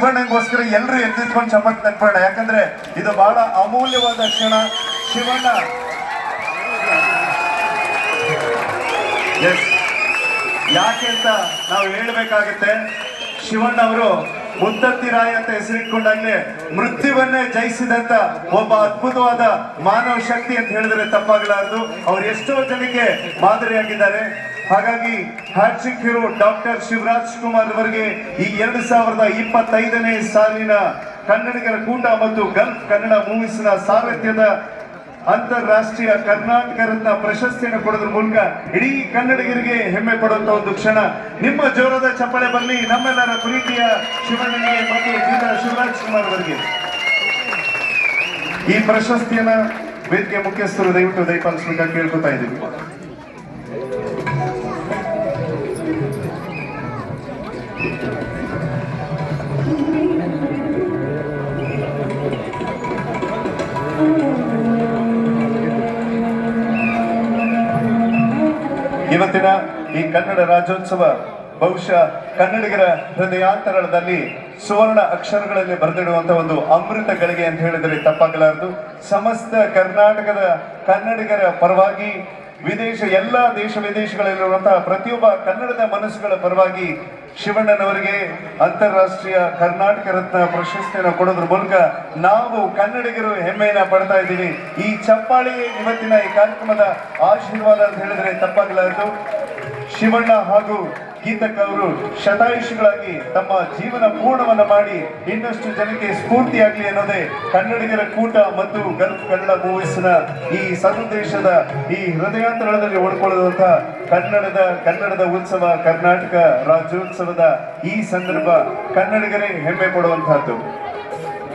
ಶಿವಣ್ಣಗೋಸ್ಕರ ಎಲ್ಲರೂ ಎತ್ತಿಟ್ಕೊಂಡು ಚಮಕ್ ನೆನ್ಪೋಣ ಯಾಕಂದ್ರೆ ಇದು ಬಹಳ ಅಮೂಲ್ಯವಾದ ಕ್ಷಣ. ಶಿವಣ್ಣ. ಯಾಕೆ ಅಂತ ನಾವು ಹೇಳಬೇಕಾಗುತ್ತೆ. ಶಿವಣ್ಣ ಅವರು ಮುತ್ತತ್ತಿ ರಾಯ್ ಅಂತ ಹೆಸರಿಟ್ಕೊಂಡಾಗ್ಲೇ ಮೃತ್ಯುವನ್ನೇ ಜಯಿಸಿದಂತ ಒಬ್ಬ ಅದ್ಭುತವಾದ ಮಾನವ ಶಕ್ತಿ ಅಂತ ಹೇಳಿದ್ರೆ ತಪ್ಪಾಗಲಾರದು. ಅವ್ರು ಎಷ್ಟೋ ಜನಕ್ಕೆ ಮಾದರಿಯಾಗಿದ್ದಾರೆ. ಹಾಗಾಗಿ hat trick hero doctor Shivaraj Kumar ಅವರಿಗೆ ಈ ಎರಡು ಸಾವಿರದ ಇಪ್ಪತ್ತೈದನೇ ಸಾಲಿನ ಕನ್ನಡಿಗರ ಕೂಟ ಮತ್ತು ಗಲ್ಫ್ ಕನ್ನಡ ಮೂವೀಸ್ನ ಸಾರಥ್ಯದ ಅಂತಾರಾಷ್ಟ್ರೀಯ ಕರ್ನಾಟಕ ರತ್ನ ಪ್ರಶಸ್ತಿಯನ್ನು ಕೊಡೋದ್ರ ಮೂಲಕ ಇಡೀ ಕನ್ನಡಿಗರಿಗೆ ಹೆಮ್ಮೆ ಪಡುವಂತ ಒಂದು ಕ್ಷಣ. ನಿಮ್ಮ ಜೋರದ ಚಪ್ಪಳೆ ಬರಲಿ, ನಮ್ಮೆಲ್ಲರ ಪ್ರೀತಿಯ ಶಿವಣ್ಣನಿಗೆ ಮತ್ತು ಶಿವರಾಜ್ ಕುಮಾರ್ ಅವರಿಗೆ. ಈ ಪ್ರಶಸ್ತಿಯನ್ನ ವೇದಿಕೆ ಮುಖ್ಯಸ್ಥರು ದಯವಿಟ್ಟು ದಯಪಾಲಿಸಬೇಕಾಗಿ ಕೇಳ್ಕೊತಾ ಇದ್ದೀವಿ. ಇವತ್ತಿನ ಈ ಕನ್ನಡ ರಾಜ್ಯೋತ್ಸವ ಬಹುಶಃ ಕನ್ನಡಿಗರ ಹೃದಯಾಂತರಳದಲ್ಲಿ ಸುವರ್ಣ ಅಕ್ಷರಗಳಲ್ಲಿ ಬರೆದಿಡುವಂತ ಒಂದು ಅಮೃತ ಗಳಿಗೆ ಅಂತ ಹೇಳಿದರೆ ತಪ್ಪಾಗಲಾರದು. ಸಮಸ್ತ ಕರ್ನಾಟಕದ ಕನ್ನಡಿಗರ ಪರವಾಗಿ ವಿದೇಶ, ಎಲ್ಲ ದೇಶ ವಿದೇಶಗಳಲ್ಲಿರುವಂತಹ ಪ್ರತಿಯೊಬ್ಬ ಕನ್ನಡದ ಮನಸ್ಸುಗಳ ಪರವಾಗಿ ಶಿವಣ್ಣನವರಿಗೆ ಅಂತಾರಾಷ್ಟ್ರೀಯ ಕರ್ನಾಟಕ ರತ್ನ ಪ್ರಶಸ್ತಿಯನ್ನು ಕೊಡೋದ್ರ ಮೂಲಕ ನಾವು ಕನ್ನಡಿಗರು ಹೆಮ್ಮೆಯನ್ನ ಪಡ್ತಾ ಇದ್ದೀವಿ. ಈ ಚಪ್ಪಾಳಿ ಇವತ್ತಿನ ಈ ಕಾರ್ಯಕ್ರಮದ ಆಶೀರ್ವಾದ ಅಂತ ಹೇಳಿದ್ರೆ ತಪ್ಪಾಗಲಾರದು. ಶಿವಣ್ಣ ಹಾಗೂ ಗೀತಕ್ಕ ಅವರು ಶತಾಯುಷಿಗಳಾಗಿ ತಮ್ಮ ಜೀವನ ಪೂರ್ಣವನ್ನ ಮಾಡಿ ಇನ್ನಷ್ಟು ಜನಕ್ಕೆ ಸ್ಫೂರ್ತಿಯಾಗಲಿ ಅನ್ನೋದೇ ಕನ್ನಡಿಗರ ಕೂಟ ಮತ್ತು ಗಲ್ಫ್ ಕನ್ನಡ ಮೂವೀಸ್ನ ಈ ಸಂದೇಶದ ಈ ಹೃದಯಾಂತರದಲ್ಲಿ ಓಡ್ಕೊಳ್ಳುವಂತಹ ಕನ್ನಡದ ಕನ್ನಡದ ಉತ್ಸವ, ಕರ್ನಾಟಕ ರಾಜ್ಯೋತ್ಸವದ ಈ ಸಂದರ್ಭ ಕನ್ನಡಿಗರೇ ಹೆಮ್ಮೆ ಪಡುವಂತಹದ್ದು